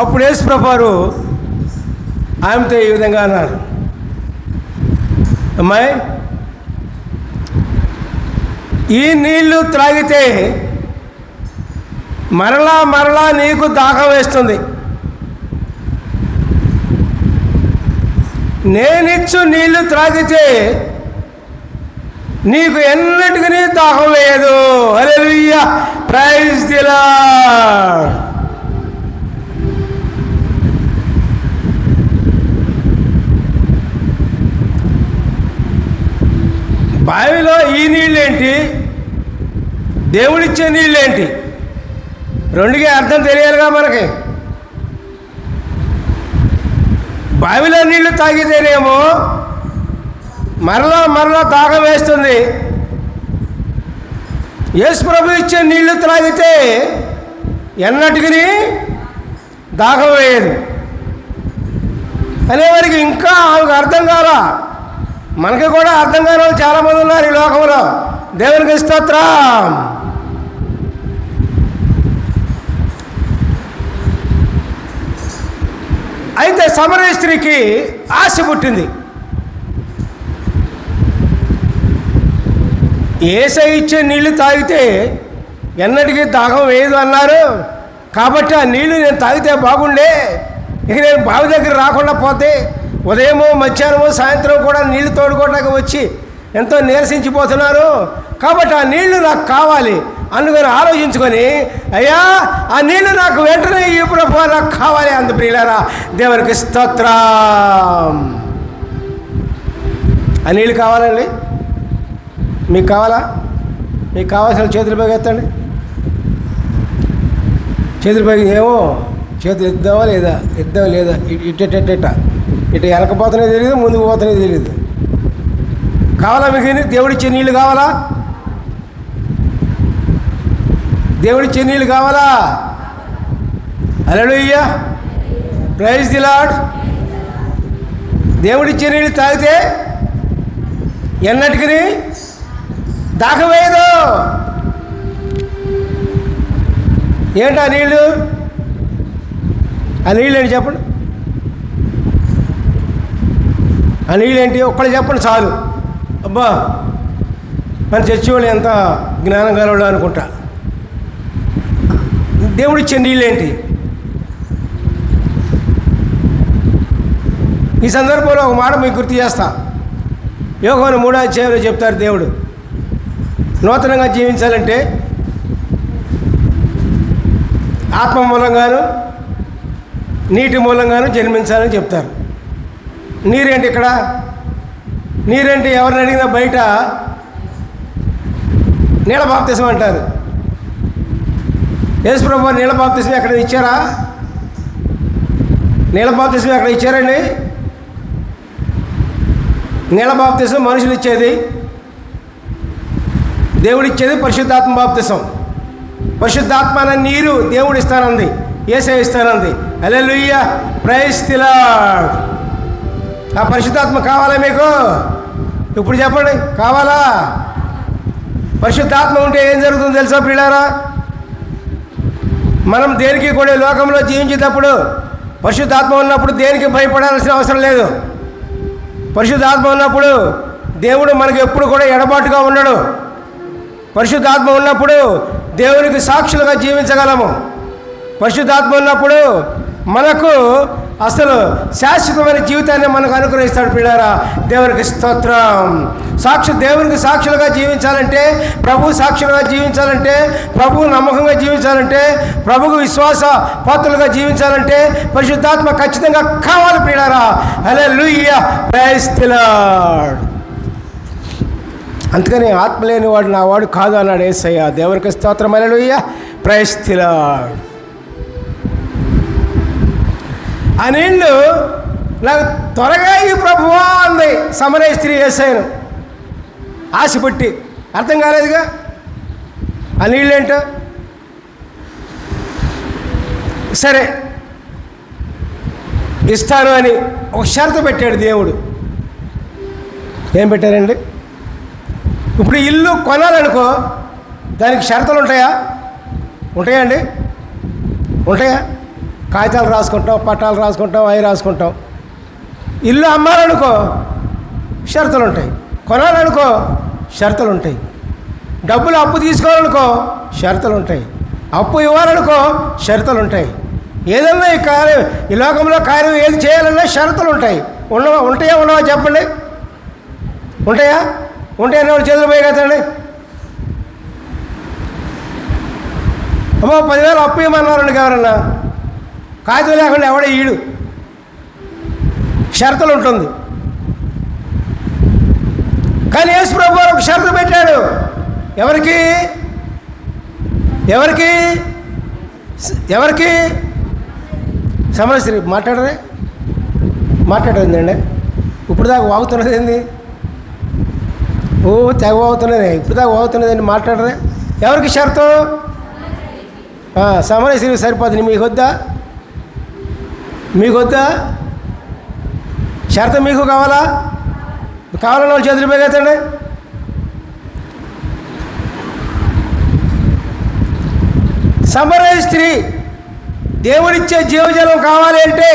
అప్పుడు యేసుప్రభారు ఆమెతో ఈ విధంగా అన్నారు. అమ్మాయి ఈ నీళ్ళు త్రాగితే మరలా మరలా నీకు దాహం వేస్తుంది. నేనిచ్చు నీళ్ళు త్రాగితే నీకు ఎన్నటికీ దాహం వేయదు. అరే ప్రైజ్ దిలా బావిలో ఈ నీళ్ళేంటి? దేవుడిచ్చే నీళ్ళేంటి? రెండుకి అర్థం తెలియాలిగా మనకి. బావిలో నీళ్ళు తాగితేనేమో మరలా మరలా దాహం వేస్తుంది. యేసు ప్రభు ఇచ్చే నీళ్ళు త్రాగితే ఎన్నటికి దాహం వేయదు. అనేవారికి ఇంకా ఆమెకు అర్థం కాలా? మనకి కూడా అర్థం కాని వాళ్ళు చాలామంది ఉన్నారు ఈ లోకంలో. దేవునికి స్తోత్రం. అయితే సమరయ స్త్రీకి ఆశ పుట్టింది. ఏస ఇచ్చే నీళ్ళు తాగితే ఎన్నటికీ దాహం వేయదు అన్నారు. కాబట్టి ఆ నీళ్ళు నేను తాగితే బాగుండే. ఇక నేను బావి దగ్గర రాకుండా పోతే ఉదయమో మధ్యాహ్నమో సాయంత్రం కూడా నీళ్ళు తోడుకోవడానికి వచ్చి ఎంతో నీరసించిపోతున్నారు. కాబట్టి ఆ నీళ్ళు నాకు కావాలి అందుకని ఆలోచించుకొని అయ్యా ఆ నీళ్ళు నాకు వెంటనే ఈ ప్రభు నాకు కావాలి అంత ప్రియులారా. దేవునికి స్తోత్రం. ఆ నీళ్ళు కావాలండి మీకు కావాలా? మీకు కావాల్సిన చేతుల పైకి ఎత్తండి. చేతుల పైకి ఏమో చేతులు ఎద్దామా లేదా? ఇద్దాం లేదా? ఇటు ఇటు వెనకపోతనే తెలియదు ముందుకు పోతనే తెలియదు కావాలా మీకు దేవుడిచ్చే నీళ్ళు కావాలా? దేవుడిచ్చే నీళ్ళు కావాలా? అలలుయ్య ప్రైజ్ ది లాడ్ దేవుడిచ్చే నీళ్ళు తాగితే ఎన్నటికి దాకవేయదు ఏంటా నీళ్ళు ఆ నీళ్ళు ఏంటి చెప్పండి? ఆ నీళ్ళేంటి ఒక్కళ్ళు చెప్పండి చాలు. అబ్బా మన చర్చి వాళ్ళు ఎంత జ్ఞానం గలవాడు అనుకుంటా. దేవుడు ఇచ్చే నీళ్ళేంటి? ఈ సందర్భంలో ఒక మాట మీకు గుర్తు చేస్తా. యోగోని మూడో అధ్యాయంలో చెప్తారు దేవుడు. నూతనంగా జీవించాలంటే ఆత్మ మూలంగాను నీటి మూలంగాను జన్మించాలని చెప్తారు. నీరేంటి ఇక్కడ? నీరేంటి? ఎవరిని అడిగినా బయట నీళ్ళ బాప్తిసం అంటారు. యేసుప్రభు నీళ్ళ బాప్తిసం ఎక్కడ ఇచ్చారా? నీళ్ళ బాప్తిసం ఎక్కడ ఇచ్చారండి? నీళ్ళ బాప్తిసం మనుషులు ఇచ్చేది దేవుడు ఇచ్చేది పరిశుద్ధాత్మ బాప్తిసం పరిశుద్ధాత్మ అనే నీరు దేవుడు ఇస్తానంది ఏసే ఇస్తానంది అలెలుయ్య ప్రైస్ తిలాడ్ ఆ పరిశుద్ధాత్మ కావాలా మీకు? ఇప్పుడు చెప్పండి కావాలా? పరిశుద్ధాత్మ ఉంటే ఏం జరుగుతుందో తెలుసా పిల్లారా? మనం దేనికి కూడా లోకంలో జీవించేటప్పుడు పరిశుద్ధాత్మ ఉన్నప్పుడు దేనికి భయపడాల్సిన అవసరం లేదు. పరిశుద్ధాత్మ ఉన్నప్పుడు దేవుడు మనకు ఎప్పుడు కూడా ఎడబాటుగా ఉండడు. పరిశుద్ధాత్మ ఉన్నప్పుడు దేవునికి సాక్షులుగా జీవించగలము. పరిశుద్ధాత్మ ఉన్నప్పుడు మనకు అసలు శాశ్వతమైన జీవితాన్ని మనకు అనుగ్రహిస్తాడు పిల్లారా. దేవునికి స్తోత్రం. సాక్షి దేవునికి సాక్షులుగా జీవించాలంటే ప్రభు సాక్షులుగా జీవించాలంటే ప్రభు నమ్మకంగా జీవించాలంటే ప్రభుకు విశ్వాస పాత్రలుగా జీవించాలంటే పరిశుద్ధాత్మ ఖచ్చితంగా కావాలి పిల్లారా. అలే లూయ ప్రైస్తిలాడ్ అందుకని ఆత్మ లేని వాడు నా వాడు కాదు అన్నాడు ఏసయ్య. దేవునికి స్తోత్రం. అలలుయ్య ప్రైస్తిలాడ్ ఆ నీళ్ళు నాకు త్వరగా ఈ ప్రభువా అంది. సమరయ స్త్రీ వేసాను ఆశపట్టి. అర్థం కాలేదుగా? ఆ నీళ్ళేంటో? సరే. ఇస్తాను అని ఒక షరతు పెట్టాడు దేవుడు. ఏం పెట్టారండి? ఇప్పుడు ఇల్లు కొనాలనుకో దానికి షరతులు ఉంటాయా? ఉంటాయా అండి? ఉంటాయా? కాగితాలు రాసుకుంటాం పట్టాలు రాసుకుంటాం అవి రాసుకుంటాం. ఇల్లు అమ్మాలనుకో షరతులు ఉంటాయి కొనాలనుకో షరతులు ఉంటాయి డబ్బులు అప్పు తీసుకోవాలనుకో షరతులు ఉంటాయి అప్పు ఇవ్వాలనుకో షరతులు ఉంటాయి ఏదన్నా ఈ కార్యం ఈ లోకంలో కార్యం ఏది చేయాలన్నా షరతులు ఉంటాయి ఉన్నవా ఉంటాయా ఉండవా చెప్పండి. ఉంటాయా? ఉంటాయని వాళ్ళు చేతులు పోయి కదండి అమ్మో పదివేలు అప్పు ఇవ్వమన్నారండి ఎవరన్నా? కాగితం లేకుండా ఎవడే ఈడు. షరతులు ఉంటుంది. కానీ యేసు ప్రభు ఒక షరతు పెట్టాడు. ఎవరికి? ఎవరికి? ఎవరికి? సమరశ్రీ మాట్లాడరే? మాట్లాడేందండి ఇప్పుడు దాకా వాగుతున్నది ఏంది? ఓ తెగ వాగుతున్నది. ఇప్పుడు దాకా వాగుతున్నదండి మాట్లాడరే. ఎవరికి షరతు? సమరశ్రీ సరిపోతుంది. మీకు వద్దా? మీకు వద్దా షరతు మీకు కావాలా? కావాలన్న వాళ్ళు చేతులు పెగతండి సమరయ స్త్రీ దేవుడిచ్చే జీవజలం కావాలి అంటే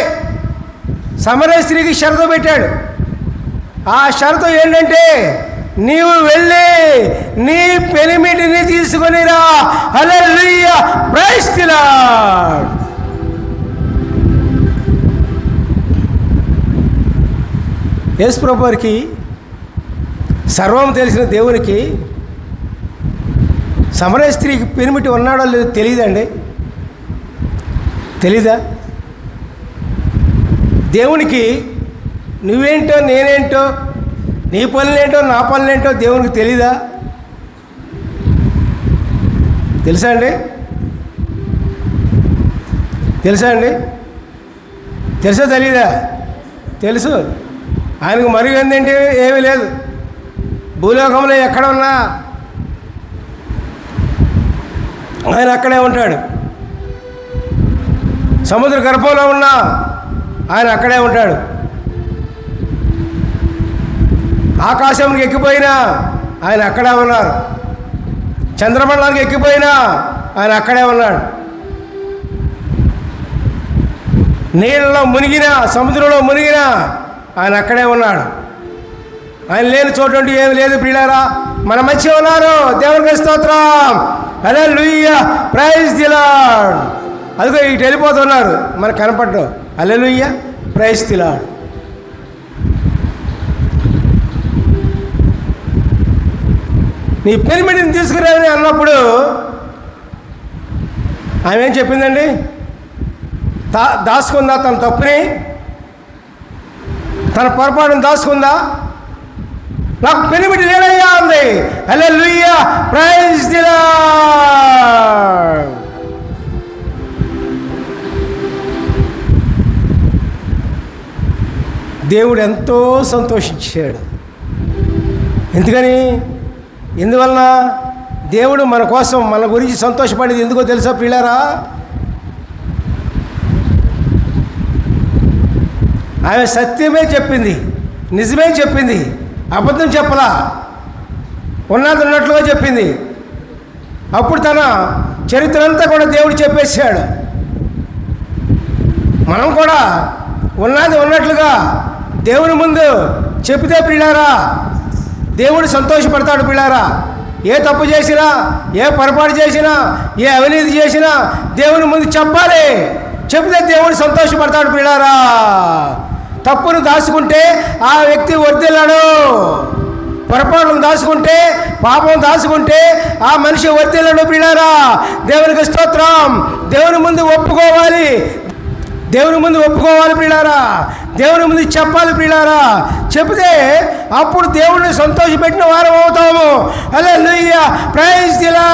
సమరయ స్త్రీకి షరతు పెట్టాడు. ఆ షరతు ఏంటంటే నీవు వెళ్ళి నీ పెనిమిటిని తీసుకొని రా. హల్లెలూయ. ప్రైజ్ యేసుప్రభు వారికి సర్వం తెలిసిన దేవునికి సమరయ స్త్రీకి పెనిమిటి ఉన్నాడో లేదో తెలియదండి. తెలీదా? దేవునికి నువ్వేంటో నేనేంటో నీ పనులేంటో నా పనులేంటో దేవునికి తెలీదా? తెలుసా అండి? తెలుసా అండి? తెలుసా తెలీదా? తెలుసు. ఆయనకు మరుగు ఏమీ లేదు. భూలోకంలో ఎక్కడ ఉన్నా ఆయన అక్కడే ఉంటాడు. సముద్ర గర్భంలో ఉన్నా ఆయన అక్కడే ఉంటాడు. ఆకాశంకి ఎక్కిపోయినా ఆయన అక్కడే ఉన్నారు. చంద్రమండలానికి ఎక్కిపోయినా ఆయన అక్కడే ఉన్నాడు. నీళ్ళలో మునిగినా సముద్రంలో మునిగినా ఆయన అక్కడే ఉన్నాడు. ఆయన లేని చోటు అంటూ ఏమి లేదు ప్రియులారా. మన మధ్య ఉన్నారు. దేవునికి స్తోత్రం. అదే లూయ ప్రైజ్ దిలాడ్ అదిగో ఇటు వెళ్ళిపోతున్నారు. మనకు కనపడ్డు. అలే లూయ ప్రైజ్ తిలాడ్ నీ పెరిమిడిని తీసుకురాని అన్నప్పుడు ఆమె ఏం చెప్పిందండి? దా దాచుకుందా తన తప్పుని తన పొరపాటును దాచుకుందా? నాకు పెనిమిటి లేడయ్యా ఉంది హలో లూయా ప్రైజ్ దేవుడు ఎంతో సంతోషించాడు. ఎందుకని? ఎందువలన? దేవుడు మన కోసం మన గురించి సంతోషపడేది ఎందుకో తెలుసా పిల్లరా ఆమె సత్యమే చెప్పింది నిజమే చెప్పింది అబద్ధం చెప్పలా. ఉన్నది ఉన్నట్లుగా చెప్పింది. అప్పుడు తన చరిత్ర అంతా కూడా దేవుడు చెప్పేశాడు. మనం కూడా ఉన్నది ఉన్నట్లుగా దేవుని ముందు చెబితే పిల్లారా దేవుడు సంతోషపడతాడు పిల్లారా ఏ తప్పు చేసినా ఏ పొరపాటు చేసినా ఏ అవినీతి చేసినా దేవుని ముందు చెప్పాలి. చెబితే దేవుడు సంతోషపడతాడు పిల్లారా తప్పును దాచుకుంటే ఆ వ్యక్తి వర్దిల్లడు పొరపాటును దాచుకుంటే పాపం దాచుకుంటే ఆ మనిషి వర్దిల్లాడు పిల్లారా దేవునికి స్తోత్రం. దేవుని ముందు ఒప్పుకోవాలి. దేవుని ముందు ఒప్పుకోవాలి పిల్లారా దేవుని ముందు చెప్పాలి పిల్లారా చెప్తే అప్పుడు దేవుడిని సంతోషపెట్టిన వారం అవుతాము. అలా ప్రైజ్ దిలా